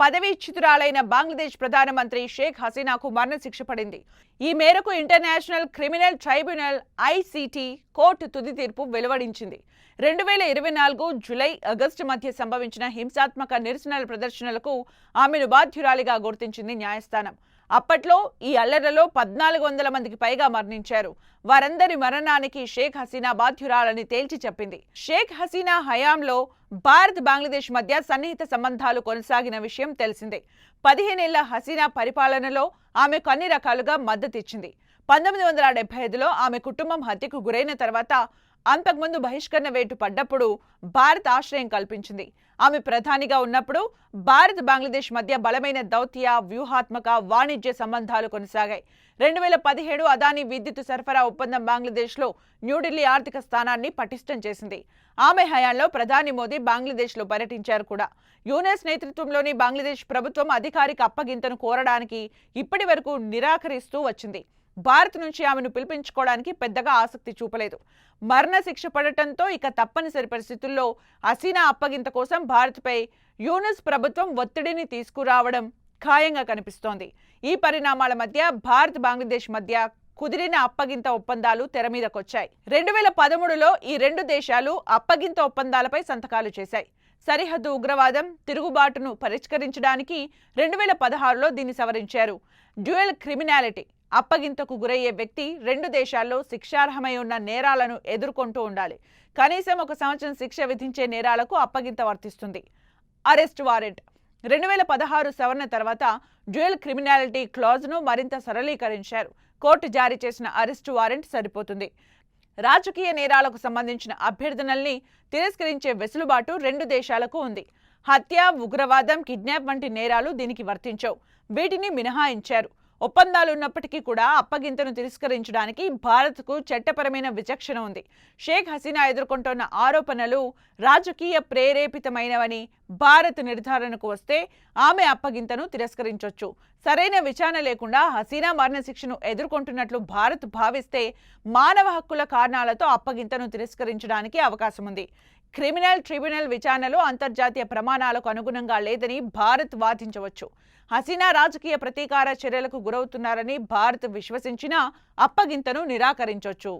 పదవీచ్యుతురాలైన బంగ్లాదేశ్ ప్రధానమంత్రి షేక్ హసీనాకు మరణశిక్ష పడింది ఈ మేరకు international criminal tribunal ICT court తుది తీర్పు వెలువడించింది. రెండు వేల ఇరవై నాలుగు జులై ఆగస్టు మధ్య సంభవించిన హింసాత్మక నిరసనల ప్రదర్శనలకు ఆమెను బాధ్యురాలిగా గుర్తించింది న్యాయస్థానం. అప్పట్లో ఈ అల్లర్లలో పద్నాలుగు వందల మందికి పైగా మరణించారు. వారందరి మరణానికి షేక్ హసీనా బాధ్యురాలని తేల్చి చెప్పింది. షేక్ హసీనా హయాంలో భారత్ బంగ్లాదేశ్ మధ్య సన్నిహిత సంబంధాలు కొనసాగిన విషయం తెలిసిందే. పదిహేనేళ్ళ హసీనా పరిపాలనలో ఆమెకు అన్ని రకాలుగా మద్దతిచ్చింది. పంతొమ్మిది వందల డెబ్బై ఐదులో ఆమె కుటుంబం హత్యకు గురైన తర్వాత అంతకుముందు బహిష్కరణ వేటు పడ్డప్పుడు భారత్ ఆశ్రయం కల్పించింది. ఆమె ప్రధానిగా ఉన్నప్పుడు భారత్ బంగ్లాదేశ్ మధ్య బలమైన దౌత్య వ్యూహాత్మక వాణిజ్య సంబంధాలు కొనసాగాయి. రెండు వేల పదిహేడు అదానీ విద్యుత్ సరఫరా ఒప్పందం బంగ్లాదేశ్లో న్యూఢిల్లీ ఆర్థిక స్థానాన్ని పటిష్టం చేసింది. ఆమె హయాంలో ప్రధాని మోదీ బంగ్లాదేశ్లో పర్యటించారు కూడా. యూనెస్ నేతృత్వంలోని బంగ్లాదేశ్ ప్రభుత్వం అధికారిక అప్పగింతను కోరడానికి ఇప్పటి వరకు నిరాకరిస్తూ వచ్చింది. భారత్ నుంచి ఆమెను పిలిపించుకోవడానికి పెద్దగా ఆసక్తి చూపలేదు. మరణ శిక్ష పడటంతో ఇక తప్పనిసరి పరిస్థితుల్లో హసీనా అప్పగింత కోసం భారత్పై యూనస్ ప్రభుత్వం ఒత్తిడిని తీసుకురావడం ఖాయంగా కనిపిస్తోంది. ఈ పరిణామాల మధ్య భారత్ బంగ్లాదేశ్ మధ్య కుదిరిన అప్పగింత ఒప్పందాలు తెర మీదకొచ్చాయి. రెండు వేల పదమూడులో ఈ రెండు దేశాలు అప్పగింత ఒప్పందాలపై సంతకాలు చేశాయి. సరిహద్దు ఉగ్రవాదం తిరుగుబాటును పరిష్కరించడానికి రెండు వేల పదహారులో దీన్ని సవరించారు. డ్యూయల్ క్రిమినాలిటీ అప్పగింతకు గురయ్యే వ్యక్తి రెండు దేశాల్లో శిక్షార్హమై ఉన్న నేరాలను ఎదుర్కొంటూ ఉండాలి. కనీసం ఒక సంవత్సరం శిక్ష విధించే నేరాలకు అప్పగింత వర్తిస్తుంది. Arrest warrant. రెండు వేల పదహారు సవరణ తర్వాత డ్యూయల్ క్రిమినాలిటీ క్లాజ్ను మరింత సరళీకరించారు. కోర్టు జారీ చేసిన అరెస్టు వారెంట్ సరిపోతుంది. రాజకీయ నేరాలకు సంబంధించిన అభ్యర్థనల్ని తిరస్కరించే వెసులుబాటు రెండు దేశాలకు ఉంది. హత్య ఉగ్రవాదం కిడ్నాప్ వంటి నేరాలు దీనికి వర్తించవు. వీటిని మినహాయించారు. ఒప్పందాలు ఉన్నప్పటికీ కూడా అప్పగింతను తిరస్కరించడానికి భారత్కు చట్టపరమైన విచక్షణ ఉంది. షేక్ హసీనా ఎదుర్కొంటున్న ఆరోపణలు రాజకీయ ప్రేరేపితమైనవని భారత్ నిర్ధారణకు వస్తే ఆమె అప్పగింతను తిరస్కరించవచ్చు సరైన విచారణ లేకుండా హసీనా మరణశిక్షను ఎదుర్కొంటున్నట్లు భారత్ భావిస్తే మానవ హక్కుల కారణాలతో అప్పగింతను తిరస్కరించడానికి అవకాశం ఉంది క్రిమినల్ ట్రిబ్యునల్ విచారణలో అంతర్జాతీయ ప్రమాణాలకు అనుగుణంగా లేదని భారత్ వాదించవచ్చు. హసీనా రాజకీయ ప్రతీకార చర్యలకు గురవుతున్నారని భారత్ విశ్వసించినా అప్పగింతను నిరాకరించొచ్చు.